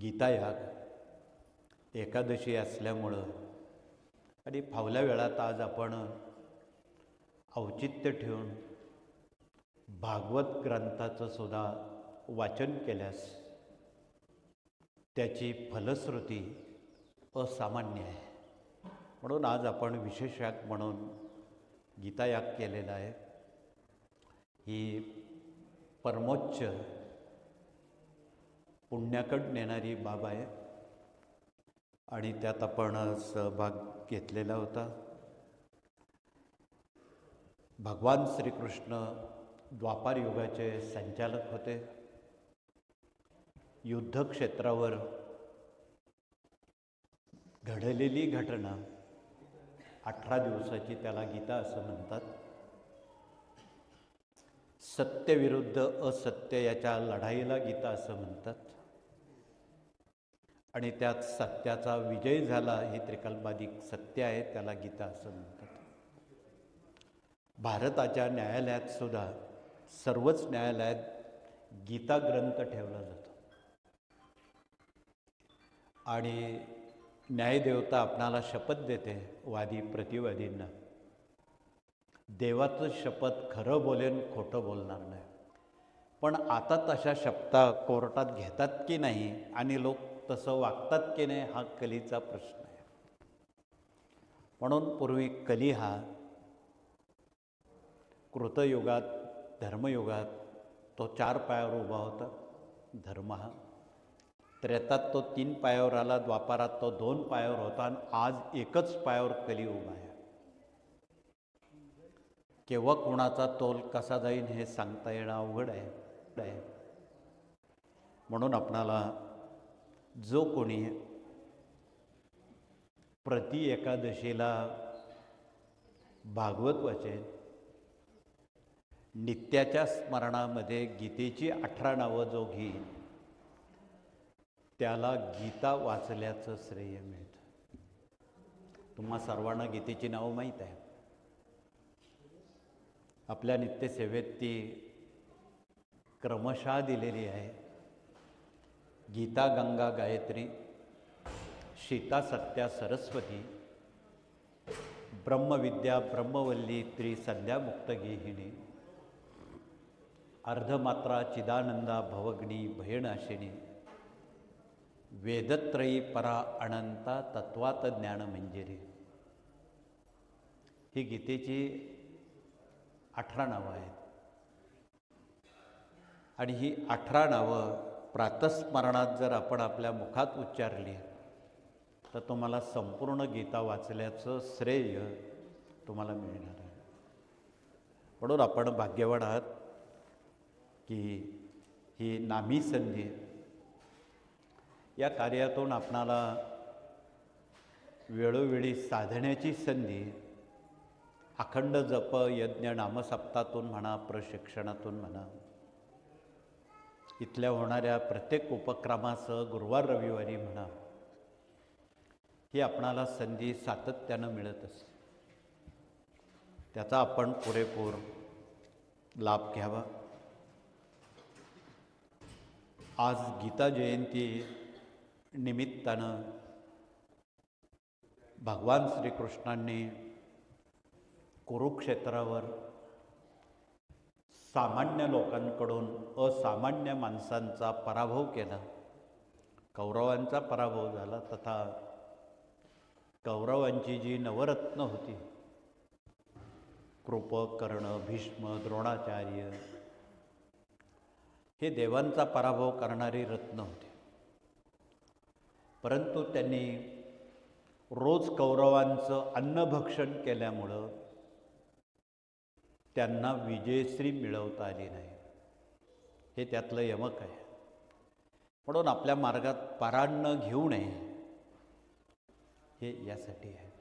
गीतायाग एकादशी असल्यामुळं आणि फावल्या वेळात आज आपण औचित्य ठेवून भागवत ग्रंथाचं सुद्धा वाचन केल्यास त्याची फलश्रुती असामान्य आहे. म्हणून आज आपण विशेष याग म्हणून गीतायाग केलेला आहे. ही परमोच्च पुण्याकडून नेणारी बाब आहे. आणि त्यात आपण सहभाग घेतलेला होता. भगवान श्रीकृष्ण द्वापार युगाचे संचालक होते. युद्धक्षेत्रावर घडलेली घटना अठरा दिवसाची त्याला गीता असं म्हणतात. सत्यविरुद्ध असत्य याच्या लढाईला गीता असं म्हणतात. आणि त्यात सत्याचा विजय झाला हे त्रिकल्पाधिक सत्य आहे त्याला गीता असं म्हणतात. भारताच्या न्यायालयात सुद्धा सर्वच न्यायालयात गीता ग्रंथ ठेवला जातो. आणि न्यायदेवता आपणाला शपथ देते वादी प्रतिवादींना. देवाचं शपथ खरं बोलेन खोटं बोलणार नाही. पण आता तशा शपथा कोर्टात घेतात की नाही आणि लोक तसं वागतात की नाही हा कलीचा प्रश्न आहे. म्हणून पूर्वी कली हा कृतयुगात धर्मयुगात तो चार पायावर उभा होता धर्म हा. त्रेतात तो तीन पायावर आला द्वापारात तो दोन पायावर होता आणि आज एकच पायावर कली उभा आहे. केव्हा कुणाचा तोल कसा जाईल हे सांगता येणं अवघड आहे आहे. म्हणून आपणाला जो कोणी प्रति एकादशीला भागवत वाचेल नित्याच्या स्मरणामध्ये गीतेची अठरा नावं जो घेईल त्याला गीता वाचल्याचं श्रेय मिळतं. तुम्हा सर्वांना गीतेची नावं माहीत आहे आपल्या नित्यसेवेत ती क्रमशः दिलेली आहे. गीता गंगा गायत्री सीता सत्या सरस्वती ब्रह्मविद्या ब्रह्मवल्ली त्रि संध्यामुक्तगेहिनी अर्धमात्रा चिदानंदा भवग्नी भयनाशिनी वेदत्रयी परा अनंता तत्वात ज्ञान मंजिरी. ही गीतेची अठरा नावं आहेत. आणि ही अठरा नावं प्रातस्मरणात जर आपण आपल्या मुखात उच्चारली तर तुम्हाला संपूर्ण गीता वाचल्याचं श्रेय तुम्हाला मिळणार आहे. म्हणून आपण भाग्यवान आहात की ही नामी संधी या कार्यातून आपणाला वेळोवेळी साधण्याची संधी अखंड जप यज्ञ नामसप्तातून म्हणा प्रशिक्षणातून म्हणा इथल्या होणाऱ्या प्रत्येक उपक्रमासह गुरुवार रविवारी म्हणा ही आपणाला संधी सातत्यानं मिळत असते. त्याचा आपण पुरेपूर लाभ घ्यावा. आज गीता जयंती निमित्तानं भगवान श्रीकृष्णांनी कुरुक्षेत्रावर सामान्य लोकांकडून असामान्य माणसांचा पराभव केला. कौरवांचा पराभव झाला तथा कौरवांची जी नवरत्न होती कृप कर्ण भीष्म द्रोणाचार्य हे देवांचा पराभव करणारी रत्न होते. परंतु त्यांनी रोज कौरवांचं अन्नभक्षण केल्यामुळं त्यांना विजयश्री मिळवता आली नाही. हे त्यातलं यमक आहे. म्हणून आपल्या मार्गात परान्न घेऊ नये. हे यासाठी आहे.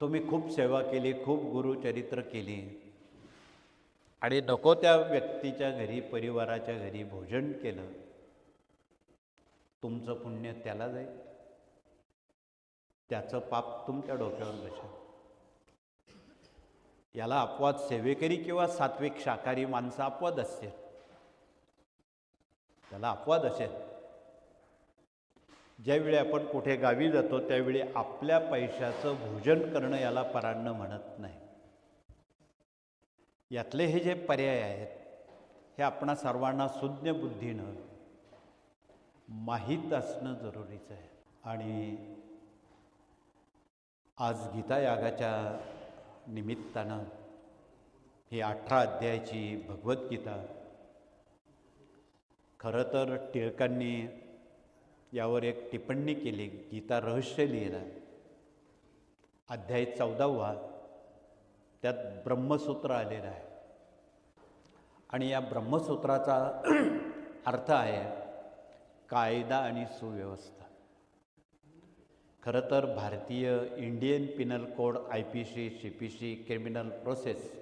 तुम्ही खूप सेवा केली खूप गुरुचरित्र केली. आणि नको त्या व्यक्तीच्या घरी परिवाराच्या घरी भोजन केलं. तुमचं पुण्य त्याला जाईल. त्याचं पाप तुमच्या डोक्यावर बसेल. याला अपवाद सेवेकरी किंवा सात्विक शाकाहारी माणसं अपवाद असतील. त्याला अपवाद असेल. ज्यावेळी आपण कुठे गावी जातो त्यावेळी आपल्या पैशाचं भोजन करणं याला परान्न म्हणत नाही. यातले हे जे पर्याय आहेत हे आपणा सर्वांना सुज्ञ बुद्धीनं माहीत असणं जरुरीचं आहे. आणि आज गीता यागाच्या निमित्तानं ही अठरा अध्यायाची भगवद्गीता खरं तर टिळकांनी यावर एक टिप्पणी केली गीता रहस्य लिहिला. अध्याय चौदावा त्यात ब्रह्मसूत्र आलेलं आहे. आणि या ब्रह्मसूत्राचा अर्थ आहे कायदा आणि सुव्यवस्था. खरं तर भारतीय Indian penal code I P C C P C criminal process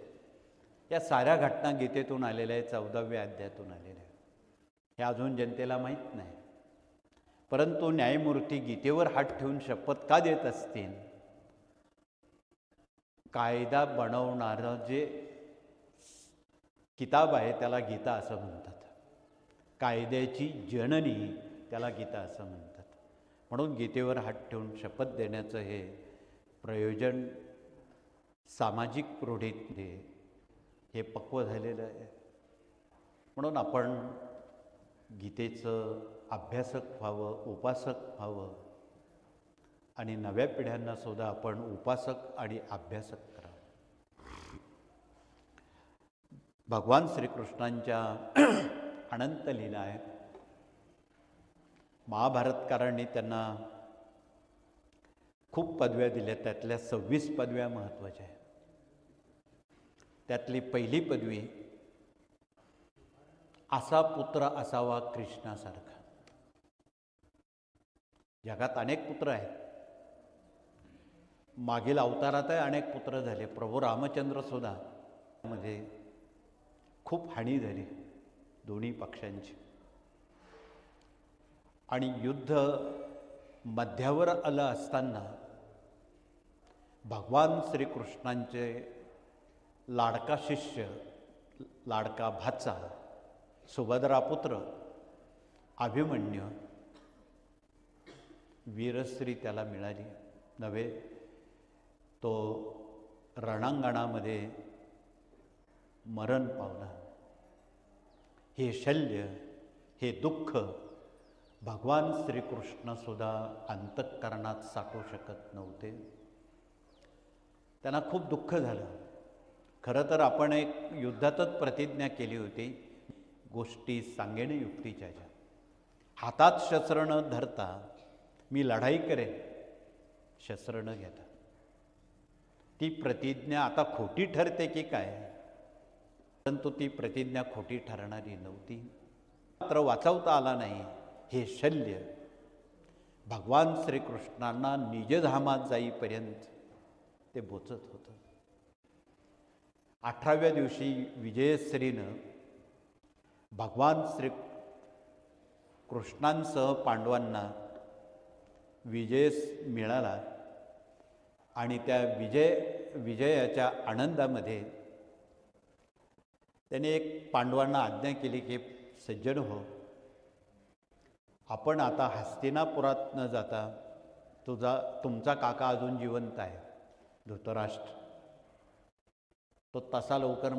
या साऱ्या घटना गीतेतून आलेल्या आहेत चौदाव्या अध्यायातून आलेल्या आहेत. हे अजून जनतेला माहीत नाही. परंतु न्यायमूर्ती गीतेवर हात ठेवून शपथ का देत असतील? कायदा बनवणारं जे किताब आहे त्याला गीता असं म्हणतात. कायद्याची जननी त्याला गीता असं म्हणतात. म्हणून गीतेवर हात ठेवून शपथ देण्याचं हे प्रयोजन सामाजिक प्रौढीतले हे पक्व झालेलं आहे. म्हणून आपण गीतेचं अभ्यासक व्हावं उपासक व्हावं आणि नव्या पिढ्यांना सुद्धा आपण उपासक आणि अभ्यासक करावं. भगवान श्रीकृष्णांच्या अनंत लीला आहेत. महाभारतकारांनी त्यांना खूप पदव्या दिल्या. त्यातल्या सव्वीस पदव्या महत्त्वाच्या आहेत. त्यातली पहिली पदवी असा पुत्र असावा कृष्णासारखा. जगात अनेक पुत्र आहेत. मागील अवतारातही अनेक पुत्र झाले. प्रभू रामचंद्र सुद्धा मध्ये खूप हानी झाली दोन्ही पक्षांची. आणि युद्ध मध्यावर आलं असताना भगवान श्रीकृष्णांचे लाडका शिष्य लाडका भाचा सुभद्रापुत्र अभिमन्यू वीरश्री त्याला मिळाली. नव्हे तो रणांगणामध्ये मरण पावला. हे शल्य हे दुःख भगवान श्रीकृष्णसुद्धा अंतःकरणात साठवू शकत नव्हते. त्यांना खूप दुःख झालं. खरं तर आपण एक युद्धातच प्रतिज्ञा केली होती गोष्टी सांगेणे युक्तीच्या ज्या. हातात शस्त्र न धरता मी लढाई करेन शस्त्र न घेता. ती प्रतिज्ञा आता खोटी ठरते की काय? परंतु ती प्रतिज्ञा खोटी ठरणारी नव्हती. मात्र वाचवता आला नाही. हे शल्य. भगवान श्रीकृष्णांना निजधामात जाईपर्यंत ते बोचत होतं. अठराव्या दिवशी विजयश्रीनं भगवान श्री कृष्णांसह पांडवांना विजय मिळाला आणि त्या विजय विजयाच्या आनंदामध्ये त्याने एक पांडवांना आज्ञा केली की सज्जन हो आपण आता हस्तिनापुरात न जाता तुझा तुमचा काका अजून जिवंत आहे धृतराष्ट्र. तो तसा लवकर